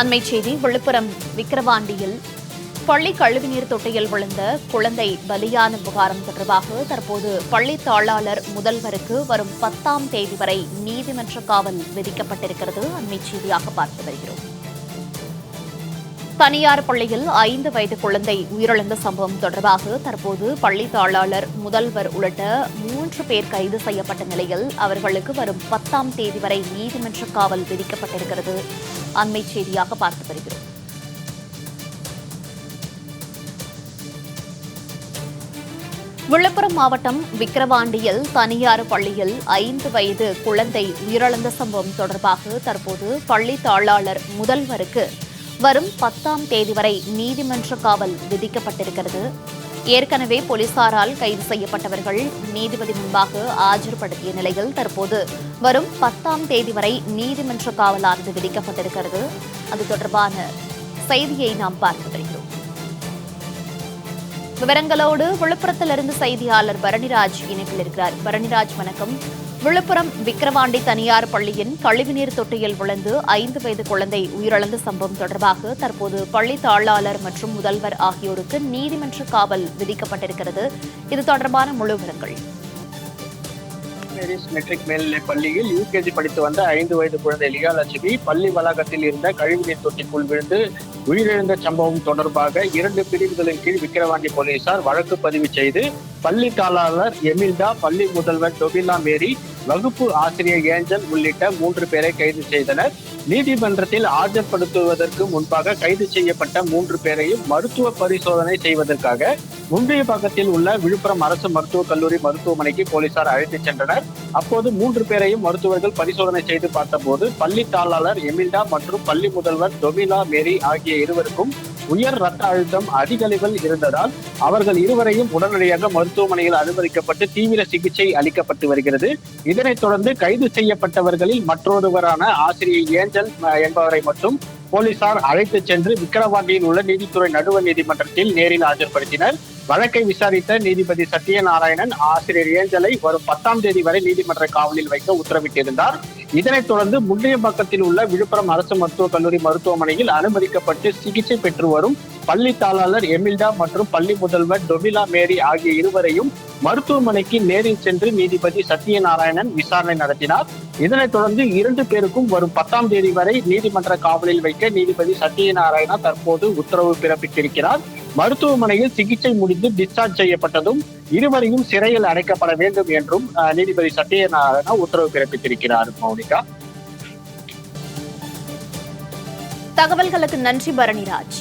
அண்மை செய்தி விழுப்புரம் விக்கிரவாண்டியில் பள்ளி கழிவுநீர் தொட்டியில் விழுந்த குழந்தை பலியான விவகாரம் தொடர்பாக தற்போது பள்ளி தாளாளர் முதல்வருக்கு வரும் பத்தாம் தேதி வரை நீதிமன்ற காவல் விதிக்கப்பட்டிருக்கிறது. அண்மை செய்தியாக பார்த்து வருகிறோம். தனியார் பள்ளியில் ஐந்து வயது குழந்தை உயிரிழந்த சம்பவம் தொடர்பாக தற்போது பள்ளி தாளாளர் முதல்வர் உள்ளிட்ட மூன்று பேர் கைது செய்யப்பட்ட நிலையில் அவர்களுக்கு வரும் பத்தாம் தேதி வரை நீதிமன்ற காவல் விதிக்கப்பட்டிருக்கிறது. அண்மை செய்தியாக பார்த்து வருகிறோம். விழுப்புரம் மாவட்டம் விக்கிரவாண்டியில் தனியார் பள்ளியில் ஐந்து வயது குழந்தை உயிரிழந்த சம்பவம் தொடர்பாக தற்போது பள்ளி தாளாளர் முதல்வருக்கு வரும் பத்தாம் தேதி வரை நீதிமன்ற காவல் விதிக்கப்பட்டிருக்கிறது. ஏற்கனவே போலீசாரால் கைது செய்யப்பட்டவர்கள் நீதிபதி முன்பாக ஆஜர்படுத்திய நிலையில் தற்போது வரும் பத்தாம் தேதி வரை நீதிமன்ற காவலானது விதிக்கப்பட்டிருக்கிறது. அது தொடர்பான செய்தியை நாம் பார்க்க வருகிறோம் விவரங்களோடு விழுப்புரத்திலிருந்து செய்தியாளர் பரணிராஜ் இணைப்பில் இருக்கிறார். பரணிராஜ் வணக்கம். விழுப்புரம் விக்கிரவாண்டி தனியார் பள்ளியின் கழிவுநீர் தொட்டியில் விழுந்து ஐந்து வயது குழந்தை உயிரிழந்த சம்பவம் தொடர்பாக தற்போது பள்ளி தாளாளர் மற்றும் முதல்வர் ஆகியோருக்கு நீதிமன்ற காவல் விதிக்கப்பட்டிருக்கிறது. இது தொடர்பான முழு விவரங்கள். மெட்ரிக் மேல்நிலை பள்ளியில் யூகேஜி படித்து வந்த ஐந்து வயது குழந்தை லியாலட்சுமி பள்ளி வளாகத்தில் இருந்த கழிவுநீர் தொட்டிக்குள் விழுந்து உயிரிழந்த சம்பவம் தொடர்பாக இரண்டு பிரிவுகளின் கீழ் விக்கிரவாண்டி போலீசார் வழக்கு பதிவு செய்து பள்ளி தாளாளர் எமில்டா பள்ளி முதல்வர் டொபிலா மேரி வகுப்பு ஆசிரியர் ஏஞ்சல் உள்ளிட்ட மூன்று பேரை கைது செய்தனர். நீதிமன்றத்தில் ஆஜர்படுத்துவதற்கு முன்பாக கைது செய்யப்பட்ட மூன்று பேரையும் மருத்துவ பரிசோதனை செய்வதற்காக முந்தைய பக்கத்தில் உள்ள விழுப்புரம் அரசு மருத்துவக் கல்லூரி மருத்துவமனைக்கு போலீசார் அழைத்துச் சென்றனர். அப்போது மூன்று பேரையும் மருத்துவர்கள் பரிசோதனை செய்து பார்த்தபோது பள்ளி தாளாளர் எமில்டா மற்றும் பள்ளி முதல்வர் டொமிலா மேரி ஆகிய இருவருக்கும் உயர் ரத்த அழுத்தம் அதிகளவில் இருந்ததால் அவர்கள் இருவரையும் உடனடியாக மருத்துவமனையில் அனுமதிக்கப்பட்டு தீவிர சிகிச்சை அளிக்கப்பட்டு வருகிறது. இதனைத் தொடர்ந்து கைது செய்யப்பட்டவர்களில் மற்றொருவரான ஆசிரியர் ஏஞ்சல் என்பவரை மட்டும் போலீசார் அழைத்துச் சென்று விக்கிரவாண்டியில் உள்ள நீதித்துறை நடுவர் நீதிமன்றத்தில் நேரில் ஆஜர்படுத்தினர். வழக்கை விசாரித்த நீதிபதி சத்யநாராயணன் ஆசிரியர் ஏஞ்சலை வரும் பத்தாம் தேதி வரை நீதிமன்ற காவலில் வைக்க உத்தரவிட்டிருந்தார். இதனைத் தொடர்ந்து முண்டியம்பாக்கத்தில் உள்ள விழுப்புரம் அரசு மருத்துவக் கல்லூரி மருத்துவமனையில் அனுமதிக்கப்பட்டு சிகிச்சை பெற்று வரும் பள்ளி தாளாளர் எமில்டா மற்றும் பள்ளி முதல்வர் டொமிலா மேரி ஆகிய இருவரையும் மருத்துவமனைக்கு நேரில் சென்று நீதிபதி சத்யநாராயணன் விசாரணை நடத்தினார். இதனைத் தொடர்ந்து இரண்டு பேருக்கும் வரும் பத்தாம் தேதி வரை நீதிமன்ற காவலில் வைக்க நீதிபதி சத்யநாராயணா தற்போது உத்தரவு பிறப்பித்திருக்கிறார். மருத்துவமனையில் சிகிச்சை முடிந்து டிஸ்சார்ஜ் செய்யப்பட்டதும் இருவரையும் சிறையில் அடைக்கப்பட வேண்டும் என்றும் நீதிபதி சத்யநாராயணா உத்தரவு பிறப்பித்திருக்கிறார் மௌனிகா. தகவல்களுக்கு நன்றி பரணிராஜ்.